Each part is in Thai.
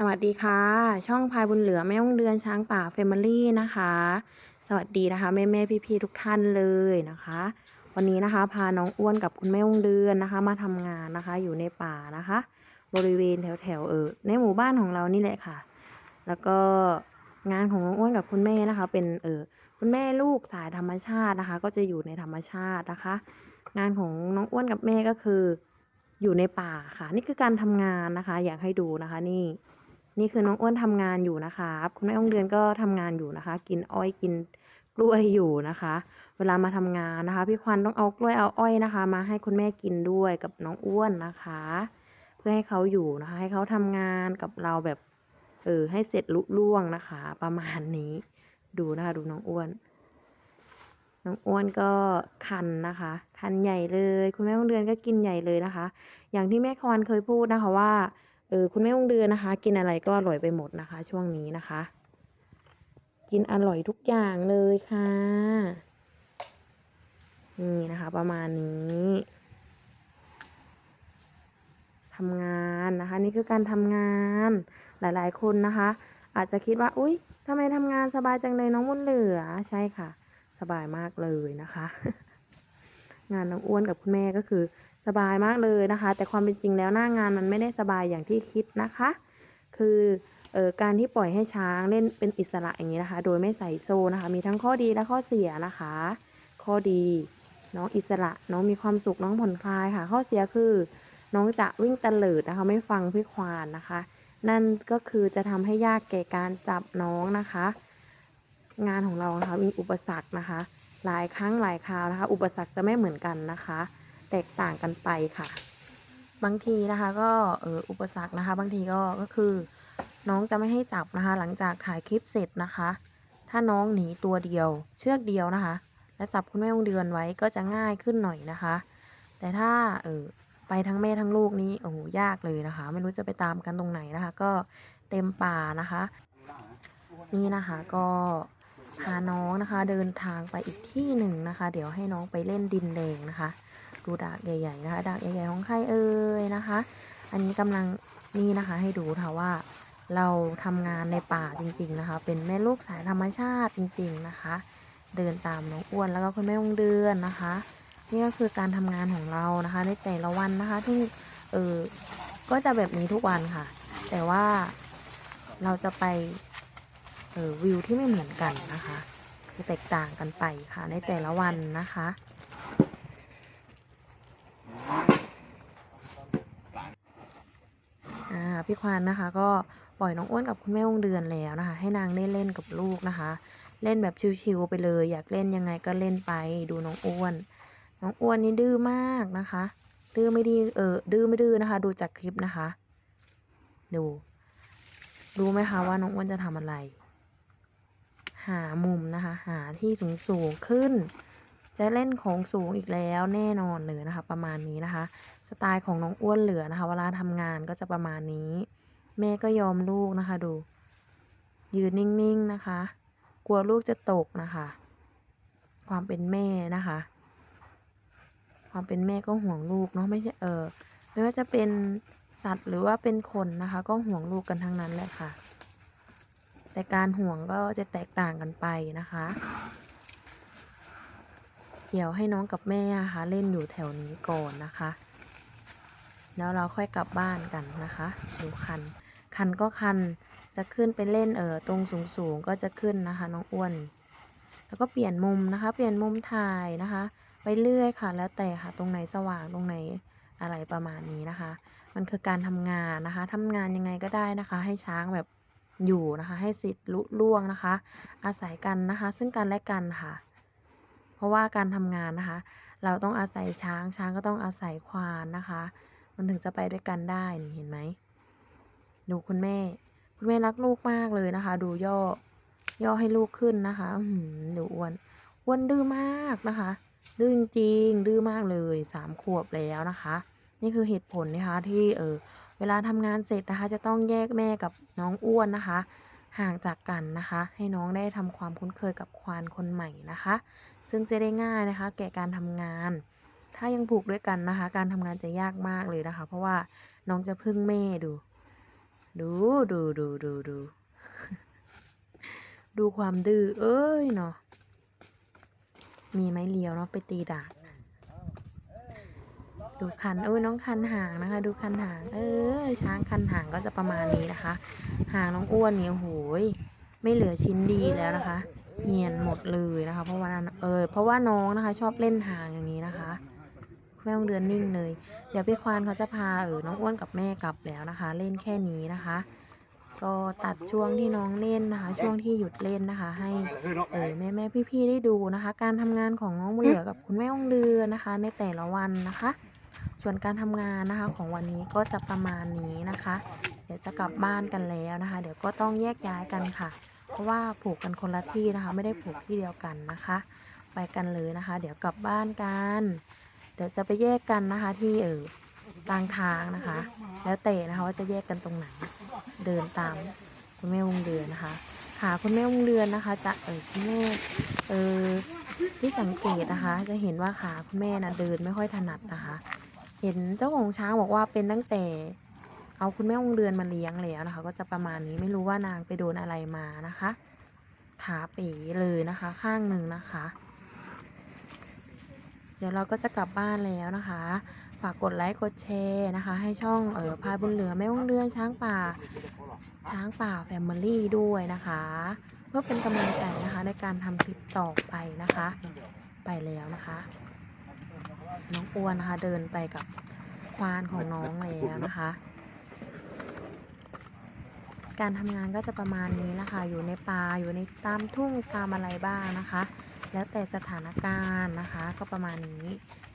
สวัสดีค่ะ ช่องพายบุญเหลือแม่องเดือนช้างป่า Family นะคะ สวัสดีนะคะแม่แม่พี่พี่ทุกท่านเลยนะคะ วันนี้นะคะ พาน้องอ้วนกับคุณแม่องเดือนนะคะ มาทำงานนะคะ อยู่ในป่านะคะ บริเวณแถวแถวเออในหมู่บ้านของเรานี่แหละค่ะ แล้วก็งานของน้องอ้วนกับคุณแม่นะคะ เป็นเออคุณแม่ลูกสายธรรมชาตินะคะ ก็จะอยู่ในธรรมชาตินะคะ งานของน้องอ้วนกับแม่ก็คือ อยู่ในป่าค่ะ นี่คือการทำงานนะคะ อยากให้ดูนะคะนี่ นี่คือน้องอ้วนทำงานอยู่นะคะ คุณแม่องเดือนก็ทำงานอยู่นะคะ กินอ้อยกินกล้วยอยู่นะคะ เวลามาทำงานนะคะ พี่ควันต้องเอากล้วยเอาอ้อยนะคะ มาให้คุณแม่กินด้วยกับน้องอ้วนนะคะ เพื่อให้เขาอยู่นะคะ ให้เขาทำงานกับเราแบบเออให้เสร็จลุล่วงนะคะ ประมาณนี้ ดูนะคะดูน้องอ้วน น้องอ้วนก็คันนะคะ คันใหญ่เลย คุณแม่องเดือนก็กินใหญ่เลยนะคะ อย่างที่แม่ควันเคยพูดนะคะว่า เออคุณแม่องเดือนนะคะ กินอะไรก็อร่อยไปหมดนะคะ ช่วงนี้นะคะ กินอร่อยทุกอย่างเลยค่ะ นี่นะคะ ประมาณนี้ทำงานนะคะ นี่คือการทำงานหลายๆ คนนะคะ อาจจะคิดว่าอุ๊ยทำไมทำงานสบายจังเลยน้องบุญเหลือใช่ค่ะ สบายมากเลยนะคะ งานน้องอ้วนกับคุณแม่ก็คือสบายมากเลยนะคะ แต่ความเป็นจริงแล้วหน้างานมันไม่ได้สบายอย่างที่คิดนะคะ คือเออการที่ปล่อยให้ช้างเล่นเป็นอิสระอย่างนี้นะคะ โดยไม่ใส่โซ่นะคะ มีทั้งข้อดีและข้อเสียนะคะ ข้อดีน้องอิสระน้องมีความสุขน้องผ่อนคลายค่ะ ข้อเสียคือ น้องจะวิ่งตะเลิดนะคะ ไม่ฟังพี่ควานนะคะ นั่นก็คือจะทำให้ยากแก่การจับน้องนะคะ งานของเรานะคะมีอุปสรรคนะคะ หลายครั้งหลายคราวนะคะ อุปสรรคจะไม่เหมือนกันนะคะ แตกต่างกันไปค่ะ บางทีนะคะก็เอออุปสรรคนะคะ บางทีก็ก็คือ น้องจะไม่ให้จับนะคะ หลังจากถ่ายคลิปเสร็จนะคะ ถ้าน้องหนีตัวเดียว เชือกเดียวนะคะ แล้วจับคุณแม่องเดือนไว้ก็จะง่ายขึ้นหน่อยนะคะ แต่ถ้าเออไปทั้งแม่ทั้งลูกนี้โอ้โหยากเลยนะคะ ไม่รู้จะไปตามกันตรงไหนนะคะ ก็เต็มป่านะคะ นี่นะคะก็ พาน้องนะคะ เดินทางไปอีกที่หนึ่งนะคะ เดี๋ยวให้น้องไปเล่นดินแดงนะคะ ดูดากใหญ่ ๆ นะคะดากใหญ่ๆของใครเอ่ยนะคะ อันนี้กำลังนี่นะคะ ให้ดูค่ะว่า เราทำงานในป่าจริง ๆนะคะ เป็นแม่ลูกสายธรรมชาติจริง ๆนะคะ เดินตามน้องอ้วนแล้วก็คุณแม่วงเดือนนะคะ นี่ก็คือการทำงานของเรานะคะ ในแต่ละวันนะคะที่เออก็จะแบบนี้ทุกวันค่ะ แต่ว่าเราจะไป วิวที่ไม่เหมือนกันนะคะจะแตกต่างกันไปค่ะ ในแต่ละวันนะคะพี่ควานนะคะ ก็ปล่อยน้องอ้วนกับคุณแม่วงเดือนแล้วนะคะ ให้นางได้เล่นกับลูกนะคะ เล่นแบบชิวๆไปเลย อยากเล่นยังไงก็เล่นไปดูน้องอ้วน น้องอ้วนนี่ดื้อมากนะคะ ดื้อไม่ดีเออดื้อไม่ดื้อนะคะ ดูจากคลิปนะคะ ดูรู้ไหมคะว่าน้องอ้วนจะทำอะไร หามุมนะคะ หาที่สูงสูงขึ้น จะเล่นของสูงอีกแล้วแน่นอนเลยนะคะ ประมาณนี้นะคะ สไตล์ของน้องอ้วนเหลือนะคะ เวลาทำงานก็จะประมาณนี้ แม่ก็ยอมลูกนะคะดู ยืนนิ่งๆนะคะ กลัวลูกจะตกนะคะ ความเป็นแม่นะคะ ความเป็นแม่ก็ห่วงลูกเนาะไม่ใช่เออไม่ว่าจะเป็นสัตว์หรือว่าเป็นคนนะคะ ก็ห่วงลูกกันทั้งนั้นแหละค่ะ แต่การห่วงก็จะแตกต่างกันไปนะคะเดี๋ยวให้น้องกับแม่นะคะเล่นอยู่แถวนี้ก่อนนะคะ แล้วเราค่อยกลับบ้านกันนะคะ ดูคัน คันก็คันจะขึ้นไปเล่นเออตรงสูงสูงๆก็จะขึ้นนะคะ น้องอ้วน แล้วก็เปลี่ยนมุมนะคะ เปลี่ยนมุมถ่ายนะคะ ไปเรื่อยค่ะ แล้วแต่ค่ะตรงไหนสว่างตรงไหนอะไรประมาณนี้นะคะ มันคือการทำงานนะคะทำงานยังไงก็ได้นะคะ ให้ช้างแบบ อยู่นะคะ ให้สิทธิ์ลุล่วงนะคะ อาศัยกันนะคะ ซึ่งกันและกันค่ะ เพราะว่าการทำงานนะคะ เราต้องอาศัยช้างช้างก็ต้องอาศัยควานนะคะ มันถึงจะไปด้วยกันได้นี่เห็นไหมดูคุณแม่ คุณแม่รักลูกมากเลยนะคะ ดูย่อย่อให้ลูกขึ้นนะคะอือหือดูอ้วนอ้วนดื้อมากนะคะดื้อจริงดื้อมากเลยสามขวบแล้วนะคะ นี่คือเหตุผลนะคะที่เออ เวลาทำงานเสร็จนะคะ จะต้องแยกแม่กับน้องอ้วนนะคะ ห่างจากกันนะคะ ให้น้องได้ทำความคุ้นเคยกับควานคนใหม่นะคะ ซึ่งจะได้ง่ายนะคะ แก่การทำงาน ถ้ายังผูกด้วยกันนะคะ การทำงานจะยากมากเลยนะคะ เพราะว่าน้องจะพึ่งแม่ดู ดูดูดูดูดูดูความดื้อเอ้ยเนาะมีไม้เลียวเนาะไปตีดาก ดูคันเอ้ยน้องคันหางนะคะ ดูคันหาง เออ ช้างคันหางก็จะประมาณนี้นะคะ หางน้องอ้วนเนี่ยโอ้โหยไม่เหลือชิ้นดีแล้วนะคะเหียนหมดเลยนะคะ เพราะว่าเออเพราะว่าน้องนะคะ ชอบเล่นหางอย่างนี้นะคะแม่ต้องเดือนนิ่งเลย เดี๋ยวพี่ควานเขาจะพาเออน้องอ้วนกับแม่กลับแล้วนะคะ เล่นแค่นี้นะคะ ก็ตัดช่วงที่น้องเล่นนะคะ ช่วงที่หยุดเล่นนะคะ ให้เออแม่แม่พี่พี่ๆได้ดูนะคะ การทำงานของน้องบุญเหลือกับคุณแม่องเดือนนะคะ ในแต่ละวันนะคะ ส่วนการทำงานนะคะของวันนี้ก็จะประมาณนี้นะคะ เดี๋ยวจะกลับบ้านกันแล้วนะคะ เดี๋ยวก็ต้องแยกย้ายกันค่ะ เพราะว่าผูกกันคนละที่นะคะ ไม่ได้ผูกที่เดียวกันนะคะ ไปกันเลยนะคะ เดี๋ยวกลับบ้านกัน เดี๋ยวจะไปแยกกันนะคะที่เออกลางทางนะคะ แล้วแต่นะคะว่าจะแยกกันตรงไหน เดินตามคุณแม่วงเดือนนะคะขาคุณแม่วงเดือนนะคะ จะเออคุณแม่เออที่สังเกตนะคะ จะเห็นว่าขาคุณแม่น่ะเดินไม่ค่อยถนัดนะคะ เห็นเจ้าของช้างบอกว่าเป็นตั้งแต่ เอาคุณแม่วงเดือนมาเลี้ยงแล้วนะคะ ก็จะประมาณนี้ไม่รู้ว่านางไปโดนอะไรมานะคะขาเป๋เลยนะคะ ข้างหนึ่งนะคะ เดี๋ยวเราก็จะกลับบ้านแล้วนะคะ ฝากกดไลค์กดแชร์นะคะ ให้ช่องเออพายบุญเหลือแม่วงเดือนช้างป่า ช้างป่าแฟมิลี่ด้วยนะคะ เพื่อเป็นกำลังใจนะคะในการทำคลิปต่อไปนะคะ ไปแล้วนะคะ น้องอ้วนนะคะ เดินไปกับควานของน้องแล้วนะคะ การทำงานก็จะประมาณนี้นะคะอยู่ในป่าอยู่ในตามทุ่งตามอะไรบ้างนะคะ แล้วแต่สถานการณ์นะคะ ก็ประมาณนี้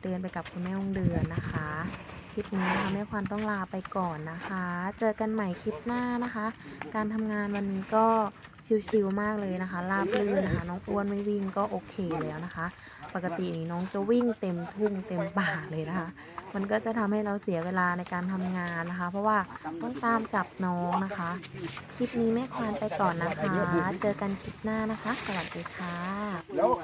เดินไปกับคุณแม่วงเดือนนะคะคลิปนี้นะคะแม่ควานต้องลาไปก่อนนะคะ เจอกันใหม่คลิปหน้านะคะ การทำงานวันนี้ก็ ชิวๆมากเลยนะคะราบลื่นนะคะ น้องอ้วนไม่วิ่งก็โอเคแล้วนะคะ ปกตินี่น้องจะวิ่งเต็มทุ่งเต็มป่าเลยนะคะ มันก็จะทำให้เราเสียเวลาในการทำงานนะคะ เพราะว่าต้องตามจับน้องนะคะ คลิปนี้แม่ควานไปก่อนนะคะ เจอกันคลิปหน้านะคะ สวัสดีค่ะ